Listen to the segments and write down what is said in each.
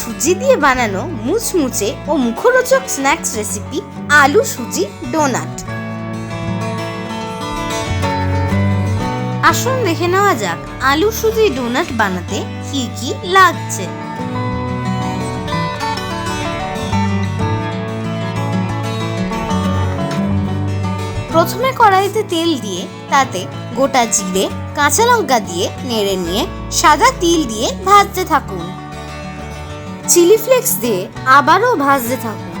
সুজি দিয়ে বানানো মুচমুচে ও মুখরোচক স্ন্যাক্স রেসিপি আলু, সুজি ডোনাট আসুন দেখে নেওয়া যাক, আলু, সুজি ডোনাট বানাতে কি কি লাগছে। প্রথমে কড়াইতে তেল দিয়ে তাতে গোটা জিরে, কাঁচা লঙ্কা দিয়ে নেড়ে নিয়ে সাদা তিল দিয়ে ভাজতে থাকুন। চিলি ফ্লেক্স দিয়ে আবারও ভাজতে থাকুন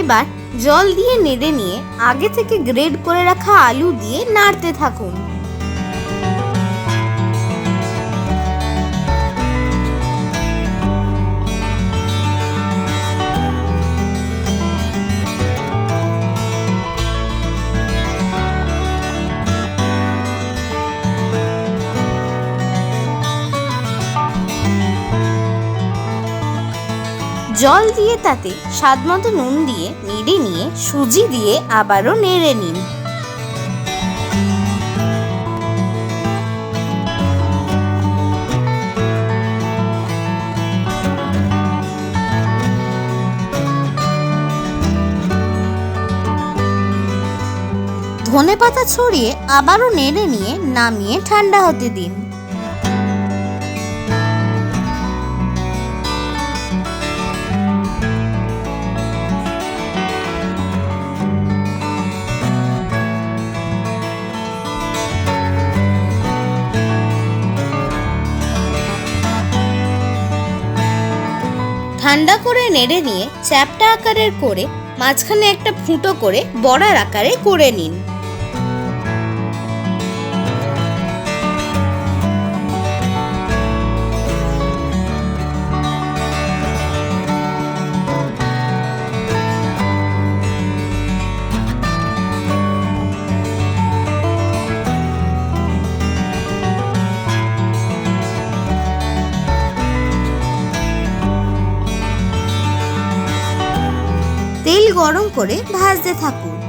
এবার জল দিয়ে নেড়ে নিয়ে আগে থেকে গ্রেড করে রাখা আলু দিয়ে নাড়তে থাকুন। জল দিয়ে তাতে স্বাদমতো নুন দিয়ে, নেড়ে নিয়ে, সুজি দিয়ে আবারও নেড়ে নিন। ধনে পাতা ছড়িয়ে আবারও নেড়ে নিয়ে নামিয়ে ঠান্ডা হতে দিন। ঠান্ডা করে নেড়ে নিয়ে চ্যাপটা আকারের করে মাঝখানে একটা ফুটো করে বড়ার আকারে করে নিন। গরম করে ভাজতে থাকুন।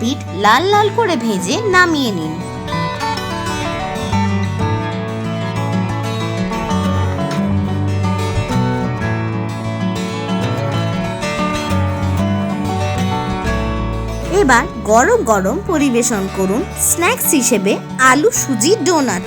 পিঠ লাল লাল করে ভেজে নামিয়ে নিন। এবার গরম গরম পরিবেশন করুন স্ন্যাক্স হিসেবে আলু সুজি ডোনাট।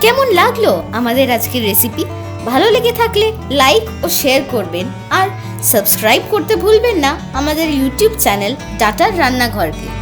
কেমন লাগল আমাদের আজকের রেসিপি? ভালো লেগে থাকলে লাইক ও শেয়ার করবেন। আর সাবস্ক্রাইব করতে ভুলবেন না আমাদের ইউটিউব চ্যানেল ডাটার রান্নাঘরকে।